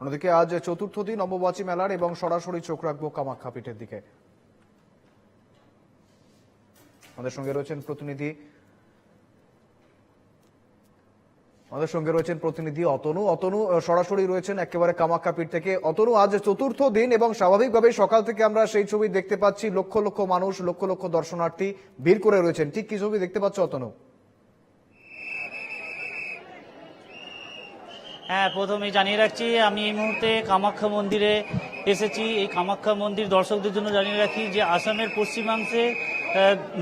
অন্যদিকে আজ চতুর্থ দিন অম্বুবাচী মেলার এবং সরাসরি চোখ রাখব কামাখ্যা পীঠের দিকে। আমাদের সঙ্গে রয়েছেন প্রতিনিধি আমাদের সঙ্গে রয়েছেন প্রতিনিধি অতনু। অতনু সরাসরি রয়েছেন একেবারে কামাখ্যা পীঠ থেকে। অতনু, আজ চতুর্থ দিন এবং স্বাভাবিকভাবে সকাল থেকে আমরা সেই ছবি দেখতে পাচ্ছি। লক্ষ লক্ষ মানুষ, লক্ষ লক্ষ দর্শনার্থী ভিড় করে রয়েছেন। ঠিক কি ছবি দেখতে পাচ্ছ, অতনু? হ্যাঁ প্রথমেই জানিয়ে রাখছি, আমি এই মুহূর্তে কামাখ্যা মন্দিরে এসেছি। এই কামাখ্যা মন্দির দর্শকদের জন্য জানিয়ে রাখি যে আসামের পশ্চিমাংশে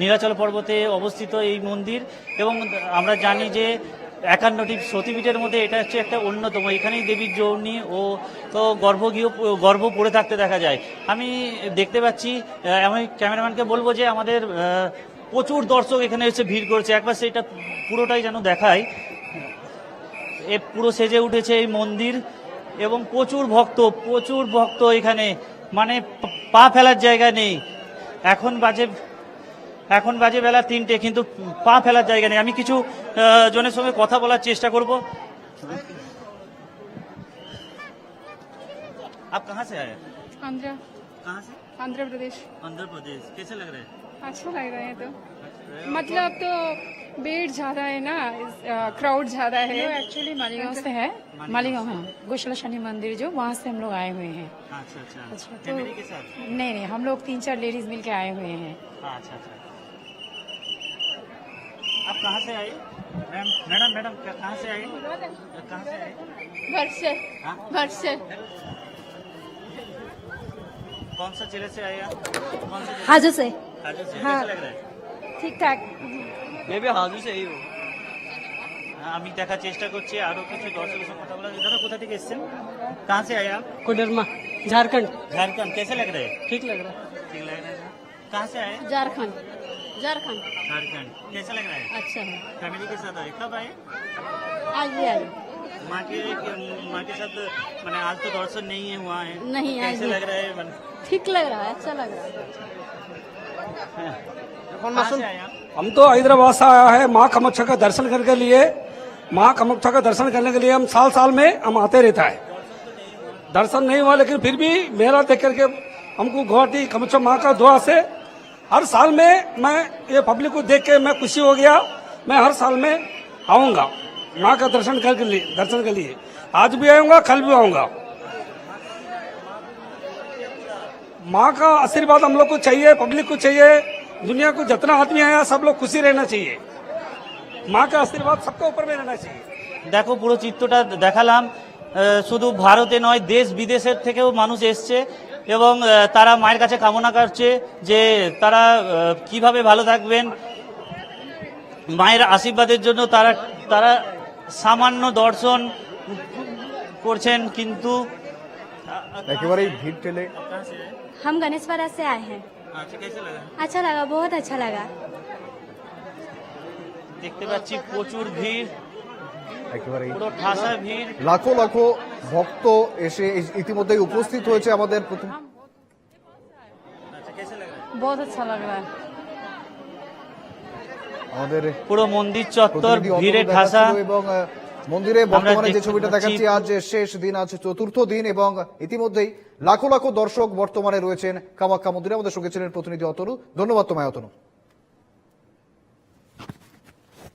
নীলাচল পর্বতে অবস্থিত এই মন্দির এবং আমরা জানি যে একান্নটি সতীপীঠের মধ্যে এটা হচ্ছে একটা অন্যতম। এখানেই দেবীর যৌনি ও, তো গর্ভগৃহ, গর্ভ পড়ে থাকতে দেখা যায়। আমি দেখতে পাচ্ছি আমি ক্যামেরাম্যানকে বলব যে আমাদের প্রচুর দর্শক এখানে এসে ভিড় করছে। একবার সেটা পুরোটাই যেন দেখায়। এ পুরো সেজে উঠেছে এই মন্দির এবং প্রচুর ভক্ত প্রচুর ভক্ত এখানে মানে পা- পা ফেলার জায়গা নেই এখন বাজে এখন বাজে বেলা তিনটে কিন্তু পা ফেলার জায়গা নেই আমি কিছু আহ, জনের সঙ্গে কথা বলার চেষ্টা করব आप कहाँ से आए आंध्र कहाँ से? आंध्र प्रदेश आंध्र प्रदेश कैसे लग रहे हैं? अच्छा लग रहा है तो। मतलब तो भीड़ ज़्यादा है ना क्राउड ज़्यादा है। एक्चुअली मालीगांव से। है। मालीगांव हाँ। गोशाला शनि मंदिर जो वहाँ से हम लोग आए हुए हैं। अच्छा अच्छा। अच्छा, तो- के साथ? नहीं नहीं हम लोग तीन चार लेडीज़ मिलके आए हुए हैं। हाँ, अच्छा अच्छा। आप कहाँ से आए? मैम मैडम मैडम कहाँ से आए? कहाँ से आए? घर से हाँ? घर से कौन सा जिले से आए आप कौन सा जिले? हाजू से हाजू से हाँ। कैसे लग रहा है ঠিক ঠাক হ্যাঁ, আমি দেখার চেষ্টা করছি আরো কিছু দর্শকের সঙ্গে কথা বলা দাদা কোথা থেকে এসেছেন कहाँ से आए आप कोडरमा झारखंड झारखंड कैसे लग रहे हैं ठीक लग रहा ठीक लग रहा है कहाँ से आए झारखंड झारखंड झारखंड कैसा लग रहा है अच्छा है फैमिली के साथ आए कब आए आइए आइए माँ के माँ के साथ मैंने आज तो दर्शन नहीं है हुआ है। नहीं, आज कैसे लग रहा है मन- ठीक लग रहा है अच्छा लग रहा है। आए हम तो हैदराबाद से आया है माँ कामाख्या का दर्शन करने के लिए। माँ कामाख्या का दर्शन करने के लिए हम साल साल में हम आते रहता है। दर्शन नहीं हुआ लेकिन फिर भी मेला देख करके हमको गुवाहाटी कामाख्या माँ का दुआ से हर साल में मैं ये पब्लिक को देख के मैं खुशी हो गया। मैं हर साल में आऊँगा। माँ का दर्शन करके लिए दर्शन के लिए आज भी आऊंगा कल भी आऊंगा माँ का आशीर्वाद हम लोग को चाहिए पब्लिक को चाहिए दुनिया को जितना आदमी आया सब लोग खुशी रहना चाहिए माँ का आशीर्वाद सबके ऊपर में रहना चाहिए দেখো পুরো চিত্রটা দেখালাম আহ, শুধু ভারতে নয় দেশ বিদেশের থেকেও মানুষ এসছে এবং আহ, তারা মায়ের কাছে কামনা করছে যে তারা আহ, কিভাবে ভালো থাকবেন মায়ের আশীর্বাদের জন্য তারা তারা সামান্য দর্শন করছেন কিন্তু একেবারেই ভিড় ঠেলে हम गणेशवाड़ा से आए हैं अच्छा लगा बहुत अच्छा लगा দেখতে পাচ্ছি প্রচুর ভিড় একেবারেই পুরো ঠাসা ভিড় লাখো লাখো ভক্ত এসে ইতিমধ্যেই উপস্থিত হয়েছে আমাদের প্রথম बहुत अच्छा लग रहा है আমাদের পুরো মন্দির চত্বর ভিড়ে ঠাসা। এবং মন্দিরে বর্তমানে যে ছবিটা দেখাচ্ছি আজ শেষ দিন আজ চতুর্থ দিন এবং ইতিমধ্যেই লাখো লাখো দর্শক বর্তমানে রয়েছেন কামাক্ষা মন্দিরে। আমাদের সঙ্গে ছিলেন প্রতিনিধি অতনু ধন্যবাদ তোমায় অতনু